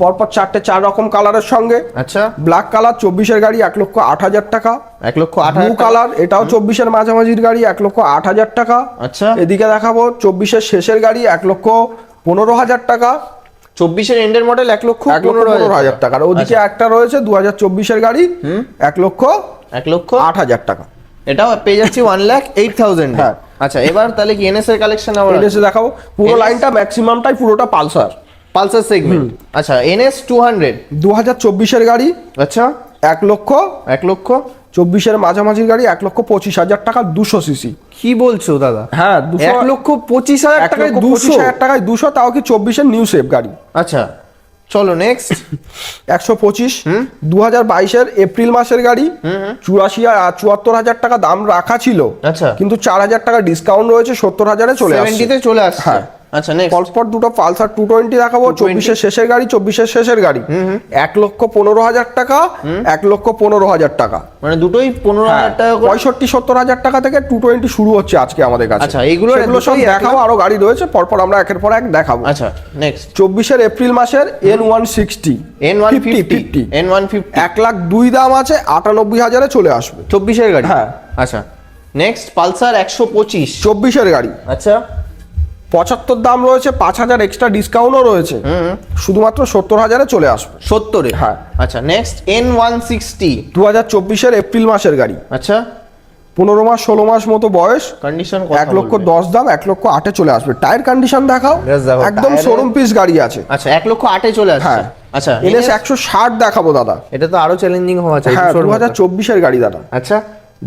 Speaker 1: পরপর চারটে চার রকম কালারের সঙ্গে।
Speaker 2: আচ্ছা।
Speaker 1: ব্ল্যাক কালার চব্বিশের গাড়ি এক লক্ষ আট হাজার টাকা।
Speaker 2: এক লক্ষ আট
Speaker 1: ব্লু কালার এটাও চব্বিশের মাঝামাঝির গাড়ি এক লক্ষ আট হাজার টাকা।
Speaker 2: আচ্ছা।
Speaker 1: এদিকে দেখাবো চব্বিশের শেষের গাড়ি এক লক্ষ পনেরো হাজার টাকা।
Speaker 2: চব্বিশের এন্ডের মডেল এক লক্ষ পনেরো
Speaker 1: হাজার টাকা। আর ওদিকে
Speaker 2: আচ্ছা,
Speaker 1: একটা রয়েছে দু হাজার চব্বিশের গাড়ি এক লক্ষ
Speaker 2: এক লক্ষ
Speaker 1: আট হাজার টাকা।
Speaker 2: এটাও পেয়ে যাচ্ছি ওয়ান লাখ এইট থাউজেন্ড
Speaker 1: হ্যাঁ।
Speaker 2: আচ্ছা এবার তাহলে কি এনএস এর কালেকশন আবার
Speaker 1: এনএসে দেখাবো। পুরো লাইনটা ম্যাক্সিমামটাই পুরোটা পালসার
Speaker 2: পালসার সেগমেন্ট আচ্ছা এনএস টু হান্ড্রেড
Speaker 1: দু হাজার চব্বিশের গাড়ি।
Speaker 2: আচ্ছা।
Speaker 1: এক লক্ষ
Speaker 2: এক লক্ষ?
Speaker 1: চব্বিশের মাঝামাঝির গাড়ি এক লক্ষ পঁচিশ হাজার টাকা দুশো সিসি।
Speaker 2: কি বলছো দাদা?
Speaker 1: হ্যাঁ
Speaker 2: এক লক্ষ পঁচিশ হাজার টাকায় দুশো?
Speaker 1: হাজার টাকায় দুশো তাও কি চব্বিশের নিউ সেফ গাড়ি?
Speaker 2: আচ্ছা চলো নেক্সট
Speaker 1: একশো পঁচিশ দু হাজার বাইশের এপ্রিল মাসের গাড়ি। চুরাশি আর চুয়াত্তর হাজার টাকা দাম রাখা ছিল।
Speaker 2: আচ্ছা।
Speaker 1: কিন্তু চার হাজার টাকা ডিসকাউন্ট রয়েছে সত্তর হাজারে চলে আসছে।
Speaker 2: চলে আসছে।
Speaker 1: হ্যাঁ।
Speaker 2: আচ্ছা নেক্সট
Speaker 1: পরপর দুটো পালসার টু টোয়েন্টি দেখাবো
Speaker 2: 220
Speaker 1: চব্বিশের শেষের গাড়ি চব্বিশের শেষের গাড়ি। এক লক্ষ পনেরো হাজার টাকা এক লক্ষ পনেরো হাজার টাকা।
Speaker 2: মানে দুটোই পনেরো
Speaker 1: হ্যাঁ,
Speaker 2: হাজার টাকা
Speaker 1: পঁয়ষট্টি সত্তর হাজার টাকা থেকে টু টোয়েন্টি শুরু হচ্ছে আজকে আমাদের কাছে।
Speaker 2: আচ্ছা,
Speaker 1: এগুলো সব দেখাবো আরও গাড়ি রয়েছে পরপর আমরা একের পর এক দেখাবো।
Speaker 2: আচ্ছা নেক্সট
Speaker 1: চব্বিশের এপ্রিল মাসের N one sixty
Speaker 2: N one
Speaker 1: fifty
Speaker 2: N one fifty
Speaker 1: এক লাখ দুই দাম আছে আটানব্বই হাজারে চলে আসবে।
Speaker 2: চব্বিশের গাড়ি?
Speaker 1: হ্যাঁ।
Speaker 2: আচ্ছা নেক্সট পালসার একশো পঁচিশ।
Speaker 1: চব্বিশের গাড়ি।
Speaker 2: আচ্ছা।
Speaker 1: পঁচাত্তর দাম রয়েছে পাঁচ হাজার এক্সট্রা ডিসকাউন্টও রয়েছে। শুধুমাত্র সত্তর হাজারে চলে আসবে।
Speaker 2: সত্তরে?
Speaker 1: হ্যাঁ।
Speaker 2: আচ্ছা নেক্সট এন ওয়ান সিক্সটি
Speaker 1: দু হাজার চব্বিশের এপ্রিল মাসের গাড়ি।
Speaker 2: আচ্ছা।
Speaker 1: পনেরো মাস ষোলো মাস মতো বয়স।
Speaker 2: কন্ডিশন
Speaker 1: এক লক্ষ দশ দাম এক লক্ষ আটে চলে আসবে। টায়ার কন্ডিশন দেখাও। একদম শোরুম পিস গাড়ি আছে।
Speaker 2: আচ্ছা এক লক্ষ আটে চলে আসবে
Speaker 1: হ্যাঁ।
Speaker 2: আচ্ছা
Speaker 1: এনএস একশো ষাট দেখাবো দাদা।
Speaker 2: এটা তো আরও চ্যালেঞ্জিং হওয়া চাই
Speaker 1: হ্যাঁ দু হাজার চব্বিশের গাড়ি দাদা।
Speaker 2: আচ্ছা।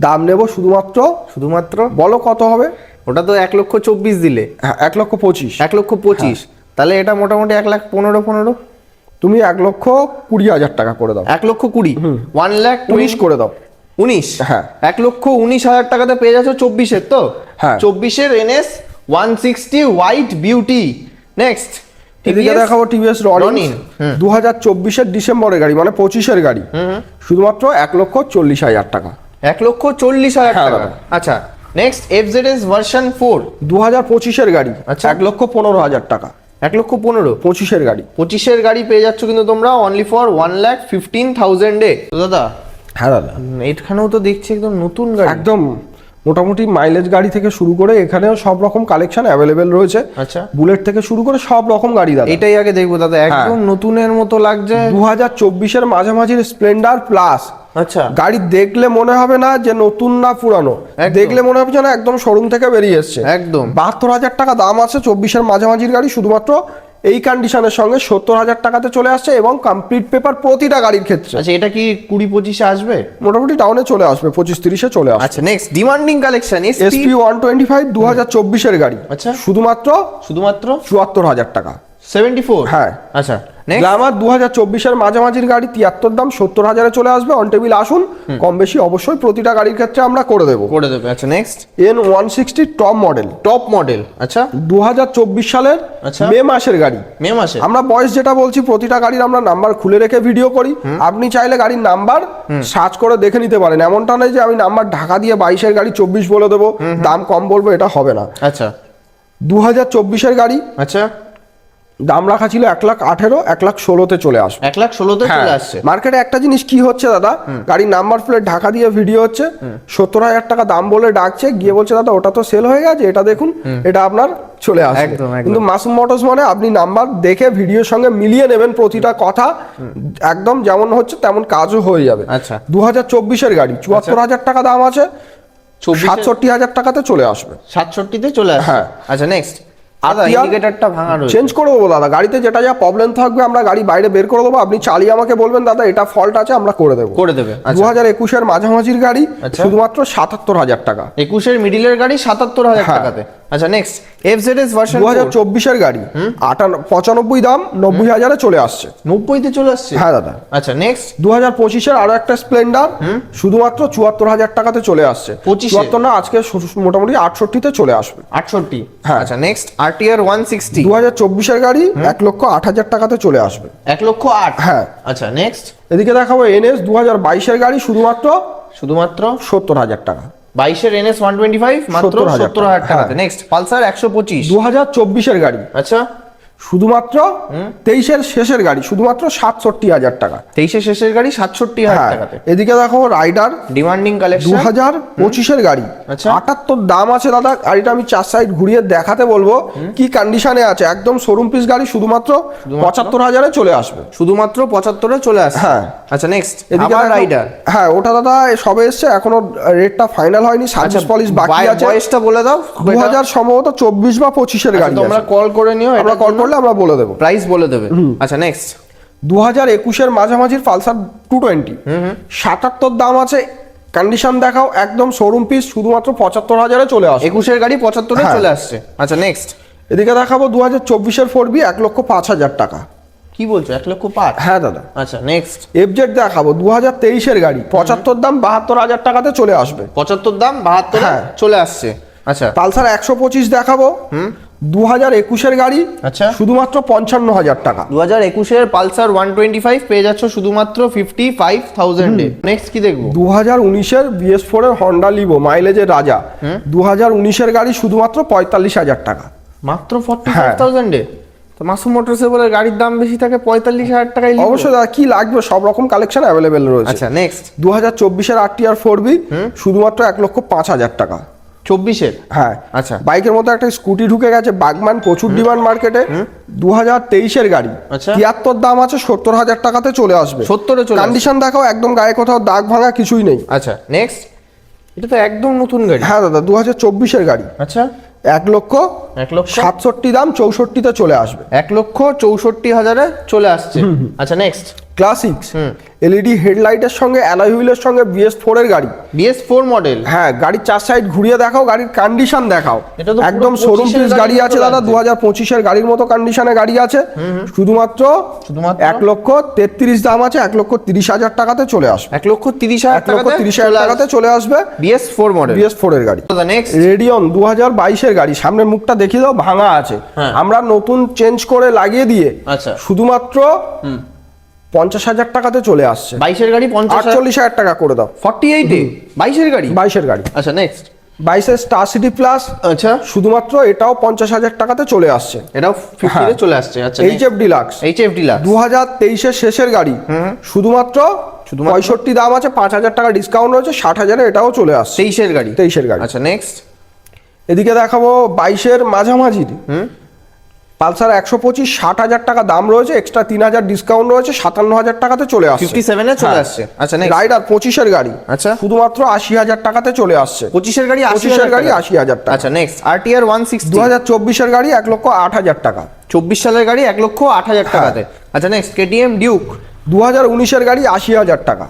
Speaker 1: দাম নেব শুধুমাত্র
Speaker 2: শুধুমাত্র?
Speaker 1: বলো কত হবে?
Speaker 2: ওটা তো এক লক্ষ চব্বিশ দিলে।
Speaker 1: হ্যাঁ এক লক্ষ পঁচিশ।
Speaker 2: এক লক্ষ পঁচিশ। তাহলে এটা মোটামুটি এক লাখ পনেরো পনেরো?
Speaker 1: তুমি এক লক্ষ কুড়ি হাজার টাকা করে দাও।
Speaker 2: এক লক্ষ কুড়ি? ওয়ান লাখ
Speaker 1: উনিশ করে দাও।
Speaker 2: উনিশ?
Speaker 1: হ্যাঁ।
Speaker 2: এক লক্ষ উনিশ হাজার টাকাতে পেয়ে যাচ্ছ চব্বিশের তো?
Speaker 1: হ্যাঁ।
Speaker 2: চব্বিশের NS one sixty white beauty next
Speaker 1: এদিকে দেখাবো টিভিএস রনিন
Speaker 2: রনিন,
Speaker 1: দু হাজার চব্বিশের ডিসেম্বরের গাড়ি মানে পঁচিশের গাড়ি। শুধুমাত্র এক লক্ষ চল্লিশ হাজার টাকা।
Speaker 2: এক লক্ষ চল্লিশ হাজার
Speaker 1: হ্যাঁ,
Speaker 2: টাকা। আচ্ছা next F Z S version four
Speaker 1: দু হাজার পঁচিশের গাড়ি
Speaker 2: আচ্ছা।
Speaker 1: এক লক্ষ পনেরো হাজার টাকা।
Speaker 2: এক লক্ষ পনেরো?
Speaker 1: পঁচিশের গাড়ি।
Speaker 2: পঁচিশের গাড়ি পেয়ে যাচ্ছ কিন্তু তোমরা only for one lakh fifteen থাউজেন্ডে তো দাদা
Speaker 1: হ্যাঁ দাদা।
Speaker 2: এখানেও তো দেখছি একদম নতুন গাড়ি।
Speaker 1: একদম মোটামুটি মাইলেজ গাড়ি থেকে শুরু করে এখানেও সব রকম কালেকশন অ্যাভেলেবেল রয়েছে।
Speaker 2: আচ্ছা।
Speaker 1: বুলেট থেকে শুরু করে সব রকম গাড়ি দাদা।
Speaker 2: এটাই আগে দেখব দাদা একদম নতুনের মতো লাগছে।
Speaker 1: দু হাজার চব্বিশের মাঝামাঝির স্প্লেন্ডার প্লাস
Speaker 2: আচ্ছা।
Speaker 1: গাড়ি দেখলে মনে হবে না যে নতুন না পুরানো। দেখলে মনে হবে যেন একদম শোরুম থেকে বেরিয়ে এসছে।
Speaker 2: একদম।
Speaker 1: বাহাত্তর হাজার টাকা দাম আছে চব্বিশের মাঝামাঝির গাড়ি শুধুমাত্র এই কন্ডিশনের সঙ্গে সত্তর হাজার টাকাতে চলে আসছে এবং কমপ্লিট পেপার প্রতিটা গাড়ির ক্ষেত্রে।
Speaker 2: আচ্ছা এটা কি কুড়ি পঁচিশে আসবে?
Speaker 1: মোটামুটি টাউনে চলে আসবে পঁচিশ তিরিশে চলে আসবে।
Speaker 2: আচ্ছা next demanding collection SP
Speaker 1: one twenty five দু হাজার চব্বিশের গাড়ি।
Speaker 2: আচ্ছা।
Speaker 1: শুধুমাত্র
Speaker 2: শুধুমাত্র
Speaker 1: চুয়াত্তর হাজার টাকা।
Speaker 2: সেভেন্টি ফোর
Speaker 1: হ্যাঁ।
Speaker 2: আচ্ছা।
Speaker 1: গ্লামার দু হাজার চব্বিশের মাঝামাঝির গাড়ি তিয়াত্তর দাম সত্তর হাজারে চলে আসবে। অন টেবিল আসুন। কম বেশি অবশ্যই প্রতিটা গাড়ির ক্ষেত্রে আমরা করে দেবো।
Speaker 2: করে দেবে। আচ্ছা next
Speaker 1: N one sixty top model
Speaker 2: top model আচ্ছা।
Speaker 1: দু হাজার চব্বিশ সালের
Speaker 2: আচ্ছা।
Speaker 1: মে মাসের গাড়ি।
Speaker 2: মে মাসে
Speaker 1: আমরা বয়স যেটা বলছি প্রতিটা গাড়ির আমরা নাম্বার খুলে রেখে ভিডিও করি। আপনি চাইলে গাড়ির নাম্বার সার্চ করে দেখে নিতে পারেন। এমনটা নয় যে আমি নাম্বার ঢাকা দিয়ে বাইশের গাড়ি চব্বিশ বলে দেবো। দাম কম বলব এটা হবে না।
Speaker 2: আচ্ছা।
Speaker 1: দু হাজার চব্বিশের গাড়ি
Speaker 2: আচ্ছা।
Speaker 1: দাম রাখা ছিল এক লাখ আঠেরো এক লাখ ষোলোতে চলে আসবে।
Speaker 2: এক লাখ ষোলোতে
Speaker 1: হ্যাঁ।
Speaker 2: চলে আসছে।
Speaker 1: মার্কেটে একটা জিনিস কি হচ্ছে দাদা? গাড়ির নাম্বার প্লেট ঢাকা দিয়ে ভিডিও হচ্ছে। সত্তর হাজার টাকা দাম বলে ডাকছে গিয়ে বলছে দাদা ওটা তো সেল হয়ে গেছে এটা দেখুন এটা আপনার চলে আসবে। কিন্তু মাসুম মোটরস মানে আপনি নাম্বার দেখে ভিডিওর সঙ্গে মিলিয়ে নেবেন প্রতিটা কথা একদম যেমন হচ্ছে তেমন কাজও হয়ে যাবে।
Speaker 2: আচ্ছা।
Speaker 1: দু হাজার চব্বিশের গাড়ি চুয়াত্তর হাজার টাকা দাম আছে সাতষট্টি হাজার টাকাতে চলে আসবে।
Speaker 2: সাতষট্টিতে চলে আসছে
Speaker 1: হ্যাঁ।
Speaker 2: আচ্ছা নেক্সট ইন্ডিকেটরটা ভাঙা রয়েছে।
Speaker 1: চেঞ্জ করে দেবো দাদা গাড়িতে যেটা যা প্রবলেম থাকবে আমরা গাড়ি বাইরে বের করে দেবো আপনি চালিয়ে আমাকে বলবেন দাদা এটা ফল্ট আছে আমরা করে দেবো।
Speaker 2: করে দেবে
Speaker 1: দু
Speaker 2: আচ্ছা।
Speaker 1: হাজার একুশের মাঝামাঝির গাড়ি
Speaker 2: আচ্ছা।
Speaker 1: শুধুমাত্র সাতাত্তর হাজার টাকা।
Speaker 2: একুশের মিডিলের গাড়ি সাতাত্তর হাজার
Speaker 1: হ্যাঁ।
Speaker 2: টাকাতে? আচ্ছা next F Z S version
Speaker 1: দু হাজার চব্বিশের গাড়ি। আটান পঁচানব্বই দাম নব্বই হাজারে চলে আসছে।
Speaker 2: নব্বইতে চলে আসছে?
Speaker 1: হ্যাঁ দাদা।
Speaker 2: আচ্ছা নেক্সট
Speaker 1: দু হাজার পঁচিশের আরও একটা স্প্লেন্ডার শুধুমাত্র চুয়াত্তর হাজার টাকাতে চলে আসছে।
Speaker 2: 25 এ?
Speaker 1: চুয়াত্তর না আজকে মোটামুটি আটষট্টিতে চলে আসবে।
Speaker 2: আটষট্টি?
Speaker 1: হ্যাঁ।
Speaker 2: আচ্ছা নেক্সট আরটিআর ওয়ান সিক্সটি
Speaker 1: দু হাজার চব্বিশের গাড়ি এক লক্ষ আট হাজার টাকাতে চলে আসবে।
Speaker 2: এক লক্ষ আট?
Speaker 1: হ্যাঁ।
Speaker 2: আচ্ছা নেক্সট
Speaker 1: এদিকে দেখাবো এনএস দু হাজার বাইশের গাড়ি শুধুমাত্র
Speaker 2: শুধুমাত্র?
Speaker 1: সত্তর হাজার টাকা।
Speaker 2: বাইশের এনএস ওয়ান টোয়েন্টি ফাইভ মাত্র সত্তর হাজার
Speaker 1: টাকা,
Speaker 2: টাকাতে। নেক্সট পালসার একশো পঁচিশ।
Speaker 1: দু হাজার চব্বিশের গাড়ি।
Speaker 2: আচ্ছা।
Speaker 1: শুধুমাত্র তেইশের শেষের গাড়ি শুধুমাত্র সাতষট্টি হাজার টাকা।
Speaker 2: তেইশের শেষের গাড়ি সাতষট্টি হাজার
Speaker 1: হ্যাঁ
Speaker 2: টাকাতে।
Speaker 1: এদিকে দেখো রাইডার
Speaker 2: ডিমান্ডিং কালেকশন দু
Speaker 1: হাজার পঁচিশের গাড়ি।
Speaker 2: আচ্ছা।
Speaker 1: আটাত্তর দাম আছে দাদা গাড়িটা আমি চার সাইড ঘুরিয়ে দেখাতে বলব কি কন্ডিশনে আছে। একদম শোরুম পিস গাড়ি শুধুমাত্র পঁচাত্তর হাজারে চলে আসবে।
Speaker 2: শুধুমাত্র পঁচাত্তরে চলে আসছে
Speaker 1: হ্যাঁ।
Speaker 2: আচ্ছা নেক্সট
Speaker 1: এদিকে
Speaker 2: রাইডার
Speaker 1: হ্যাঁ ওটা দাদা সবে এসছে এখনও রেটটা ফাইনাল হয়নি সার্ভিস পলিশ বাকি আছে।
Speaker 2: আচ্ছা, বয়সটা বলে দাও
Speaker 1: দু হাজার সম্ভবত চব্বিশ বা পঁচিশের গাড়ি
Speaker 2: তোমরা। কল করে নিও
Speaker 1: আমরা কল করলে আমরা বলে দেবো।
Speaker 2: প্রাইস বলে দেবে। আচ্ছা নেক্সট
Speaker 1: দু হাজার একুশের মাঝামাঝির পালসার টু টোয়েন্টি। সাতাত্তর দাম আছে। কন্ডিশন দেখাও একদম শোরুম পিস শুধুমাত্র পঁচাত্তর হাজারে চলে আসবে।
Speaker 2: একুশের গাড়ি পঁচাত্তরে
Speaker 1: হ্যাঁ।
Speaker 2: চলে আসছে। আচ্ছা নেক্সট
Speaker 1: এদিকে দেখাবো দু হাজার চব্বিশের ফোর বি এক লক্ষ পাঁচ হাজার টাকা।
Speaker 2: কি বলছো এক লক্ষ পাঁচ?
Speaker 1: হ্যাঁ দাদা।
Speaker 2: আচ্ছা নেক্সট
Speaker 1: এফজেড দেখাবো দু হাজার তেইশের গাড়ি পঁচাত্তর দাম বাহাত্তর হাজার টাকাতে চলে আসবে।
Speaker 2: পঁচাত্তর দাম বাহাত্তর
Speaker 1: হ্যাঁ।
Speaker 2: চলে আসছে। আচ্ছা।
Speaker 1: পালসার একশো পঁচিশ দেখাবো। দু হাজার একুশের গাড়ি
Speaker 2: আচ্ছা।
Speaker 1: শুধুমাত্র পঞ্চান্ন হাজার টাকা।
Speaker 2: দু হাজার একুশের পালসার ওয়ান টোয়েন্টি ফাইভ পেয়ে যাচ্ছ শুধুমাত্র ফিফটি ফাইভ থাউজেন্ডে নেক্সট কি দেখব?
Speaker 1: দু হাজার উনিশের বিএস ফোর এর হন্ডা লিভো মাইলেজের রাজা। দু হাজার উনিশের গাড়ি শুধুমাত্র পঁয়তাল্লিশ হাজার টাকা।
Speaker 2: মাত্র ফর্টি ফাইভ
Speaker 1: হ্যাঁ।
Speaker 2: থাউজেন্ডে তো মাসুম মোটরসে বলে গাড়ির দাম বেশি থাকে পঁয়তাল্লিশ হাজার টাকায়
Speaker 1: অবশ্যই দাদা কি লাগবে? সব রকম কালেকশন অ্যাভেলেবেল রয়েছে।
Speaker 2: আচ্ছা নেক্সট
Speaker 1: দু হাজার চব্বিশের আর টি আর ফোর বি শুধুমাত্র এক লক্ষ পাঁচ হাজার টাকা।
Speaker 2: চব্বিশের?
Speaker 1: হ্যাঁ।
Speaker 2: আচ্ছা।
Speaker 1: বাইকের মধ্যে একটা স্কুটি ঢুকে গেছে বাগমান প্রচুর ডিমান্ড মার্কেটে দু হাজার তেইশের গাড়ি।
Speaker 2: আচ্ছা।
Speaker 1: তিয়াত্তর দাম আছে সত্তর হাজার টাকাতে চলে আসবে।
Speaker 2: 70 এ চলে
Speaker 1: কন্ডিশন দেখাও একদম গায়ে কোথাও দাগ ভাঙা কিছুই নেই।
Speaker 2: আচ্ছা নেক্সট এটা তো একদম নতুন গাড়ি।
Speaker 1: হ্যাঁ দাদা দু হাজার চব্বিশের গাড়ি।
Speaker 2: আচ্ছা।
Speaker 1: এক লক্ষ
Speaker 2: এক লক্ষ।
Speaker 1: সাতষট্টি দাম চৌষট্টিতে চলে আসবে।
Speaker 2: এক লক্ষ চৌষট্টি হাজারে চলে আসছে। আচ্ছা নেক্সট
Speaker 1: ক্লাসিক্স এলইডি হেডলাইটের সঙ্গে অ্যালয় হুইলের সঙ্গে বিএস ফোর এর গাড়ি।
Speaker 2: বিএস ফোর মডেল
Speaker 1: হ্যাঁ গাড়ির চার সাইড ঘুরিয়ে দেখাও গাড়ির কন্ডিশন দেখাও। একদম শোরুম পিস গাড়ি আছে দাদা দু হাজার পঁচিশের গাড়ির মতো কন্ডিশনে গাড়ি আছে। শুধুমাত্র? এক লক্ষ তেত্রিশ দাম আছে এক লক্ষ তিরিশ হাজার টাকাতে চলে আসবে।
Speaker 2: এক লক্ষ তিরিশ হাজার
Speaker 1: লক্ষ তিরিশ হাজার টাকাতে চলে আসবে
Speaker 2: BS four model
Speaker 1: BS four এর গাড়ি। রেডিয়ন দু হাজার বাইশের গাড়ি সামনের মুখটা দেখিয়ে দাও ভাঙা আছে।
Speaker 2: হ্যাঁ।
Speaker 1: আমরা নতুন চেঞ্জ করে লাগিয়ে দিয়ে
Speaker 2: আচ্ছা।
Speaker 1: শুধুমাত্র পঞ্চাশ হাজার টাকাতে চলে আসছে।
Speaker 2: বাইশের গাড়ি পঞ্চাশ
Speaker 1: আটচল্লিশ হাজার টাকা করে দাও।
Speaker 2: ফর্টি এইটে বাইশের গাড়ি?
Speaker 1: বাইশের গাড়ি।
Speaker 2: আচ্ছা নেক্সট
Speaker 1: বাইশের স্টার সিটি প্লাস
Speaker 2: আচ্ছা।
Speaker 1: শুধুমাত্র এটাও পঞ্চাশ হাজার টাকাতে চলে আসছে।
Speaker 2: এটাও ফিফটিতে চলে আসছে আচ্ছা
Speaker 1: H F Deluxe
Speaker 2: H F Deluxe
Speaker 1: দু হাজার তেইশের শেষের গাড়ি। শুধুমাত্র
Speaker 2: শুধুমাত্র?
Speaker 1: পঁয়ষট্টি দাম আছে পাঁচ হাজার টাকা ডিসকাউন্ট রয়েছে ষাট হাজারে এটাও চলে আসছে।
Speaker 2: তেইশের গাড়ি।
Speaker 1: তেইশের গাড়ি।
Speaker 2: আচ্ছা নেক্সট
Speaker 1: এদিকে দেখাবো বাইশের মাঝামাঝি পালসার একশো পঁচিশ ষাট হাজার টাকা দাম রয়েছে এক্সট্রা তিন হাজার ডিসকাউন্ট রয়েছে সাতান্ন হাজার টাকাতে চলে আসছে।
Speaker 2: 57 এ চলে আসছে। আচ্ছা.
Speaker 1: রাইডার পঁচিশের গাড়ি।
Speaker 2: আচ্ছা।
Speaker 1: শুধুমাত্র আশি হাজার টাকাতে চলে আসছে।
Speaker 2: পঁচিশের গাড়ি
Speaker 1: পঁচিশের গাড়ি আশি হাজার টাকা।
Speaker 2: আচ্ছা নেক্সট আরটিআর ওয়ান সিক্সটি
Speaker 1: দু হাজার চব্বিশের গাড়ি এক লক্ষ আট হাজার টাকা।
Speaker 2: চব্বিশ সালের গাড়ি এক লক্ষ আট হাজার
Speaker 1: হ্যাঁ।
Speaker 2: টাকাতে। আচ্ছা নেক্সট কেটিএম ডিউক
Speaker 1: দু হাজার উনিশের গাড়ি আশি হাজার টাকা।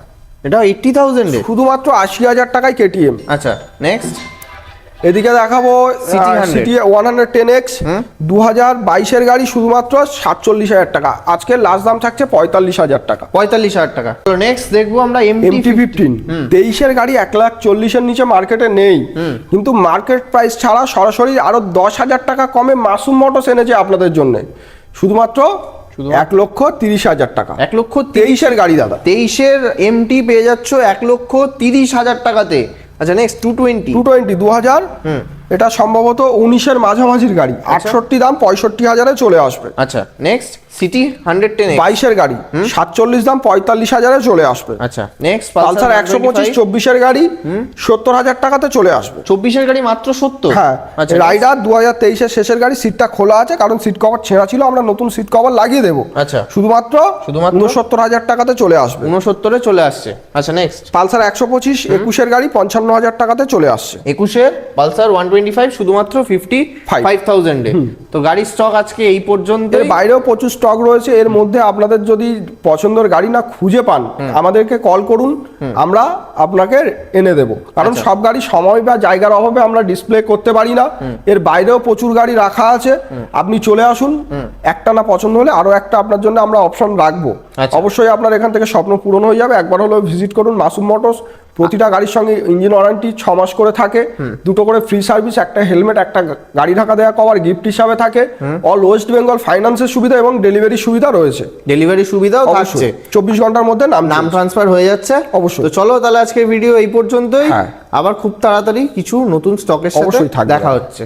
Speaker 2: এটা এইটটি থাউজেন্ডে
Speaker 1: শুধুমাত্র আশি হাজার টাকায় কেটিএম
Speaker 2: আচ্ছা নেক্সট
Speaker 1: এদিকে দেখাবো
Speaker 2: City 100
Speaker 1: City one hundred ten X দু হাজার বাইশের গাড়ি শুধুমাত্র সাতচল্লিশ হাজার টাকা। আজকের লাস্ট দাম থাকছে পঁয়তাল্লিশ হাজার টাকা।
Speaker 2: পঁয়তাল্লিশ হাজার টাকা। তো নেক্সট দেখব আমরা
Speaker 1: এমটি
Speaker 2: এমটি
Speaker 1: ফিফটিন তেইশের গাড়ি এক লাখ চল্লিশের নিচে মার্কেটে নেই। কিন্তু মার্কেট প্রাইস ছাড়া সরাসরি আরও দশ হাজার টাকা কমে মাসুম মোটরস এনেছে আপনাদের জন্য। শুধুমাত্র এক লক্ষ তিরিশ হাজার টাকা।
Speaker 2: এক লক্ষ
Speaker 1: তেইশের গাড়ি দাদা।
Speaker 2: তেইশের এমটি পেয়ে যাচ্ছ এক লক্ষ তিরিশ হাজার টাকাতে। আচ্ছা next two twenty
Speaker 1: two twenty দু হাজার এটা সম্ভবত উনিশের মাঝামাঝির গাড়ি। আটষট্টি দাম পঁয়ষট্টি হাজারে চলে আসবে।
Speaker 2: আচ্ছা নেক্সট সিটি হান্ড্রেড টেন
Speaker 1: বাইশের গাড়ি। সাতচল্লিশ দাম পঁয়তাল্লিশ হাজারে চলে আসবে।
Speaker 2: আচ্ছা। নেক্সট
Speaker 1: পালসার একশো পঁচিশ চব্বিশের গাড়ি সত্তর হাজার টাকাতে চলে আসবে।
Speaker 2: চব্বিশের গাড়ি মাত্র সত্তর?
Speaker 1: হ্যাঁ।
Speaker 2: আচ্ছা।
Speaker 1: রাইডার দু হাজার তেইশের শেষের গাড়ি সিটটা খোলা আছে কারণ সিট কভার ছেঁড়া ছিল আমরা নতুন সিট কভার লাগিয়ে দেবো।
Speaker 2: আচ্ছা।
Speaker 1: শুধুমাত্র
Speaker 2: শুধুমাত্র?
Speaker 1: উনসত্তর হাজার টাকাতে চলে আসবে।
Speaker 2: উনসত্তরে চলে আসছে। আচ্ছা নেক্সট
Speaker 1: পালসার একশো পঁচিশ একুশের গাড়ি পঞ্চান্ন হাজার টাকাতে চলে আসছে।
Speaker 2: একুশে পালসার ওয়ান টোয়েন্টি ফাইভ শুধুমাত্র ফিফটি. ফাইভ থাউজেন্ডে তো গাড়ির স্টক আজকে এই পর্যন্ত
Speaker 1: বাইরেও প্রচুর স্টক রয়েছে এর মধ্যে আপনাদের যদি পছন্দের গাড়ি না খুঁজে পান আমাদেরকে কল করুন আমরা আপনাকে এনে দেব। কারণ
Speaker 2: আচ্ছা।
Speaker 1: সব গাড়ি সময় বা জায়গার অভাবে আমরা ডিসপ্লে করতে পারি না। এর বাইরেও প্রচুর গাড়ি রাখা আছে। আপনি চলে আসুন। একটা না পছন্দ হলে আরও একটা আপনার জন্য আমরা অপশন রাখব।
Speaker 2: আচ্ছা।
Speaker 1: অবশ্যই আপনার এখান থেকে স্বপ্ন পূরণ হয়ে যাবে। একবার হলেও ভিজিট করুন মাসুম মোটরস প্রতিটা গাড়ির সঙ্গে ইঞ্জিন ওয়ারেন্টি ছ মাস করে থাকে। দুটো করে ফ্রি সার্ভিস একটা হেলমেট একটা গাড়ি ঢাকা দেওয়া কভার গিফট হিসাবে থাকে। অল ওয়েস্ট বেঙ্গল ফাইন্যান্সের সুবিধা এবং ডেলিভারি সুবিধা রয়েছে।
Speaker 2: ডেলিভারি সুবিধাও থাকছে।
Speaker 1: চব্বিশ ঘণ্টার মধ্যে নাম
Speaker 2: নাম ট্রান্সফার হয়ে যাচ্ছে।
Speaker 1: অবশ্যই।
Speaker 2: তো চলো তাহলে আজকের ভিডিও এই পর্যন্তই।
Speaker 1: হ্যাঁ।
Speaker 2: আবার খুব তাড়াতাড়ি কিছু নতুন স্টকের সাথে দেখা হচ্ছে।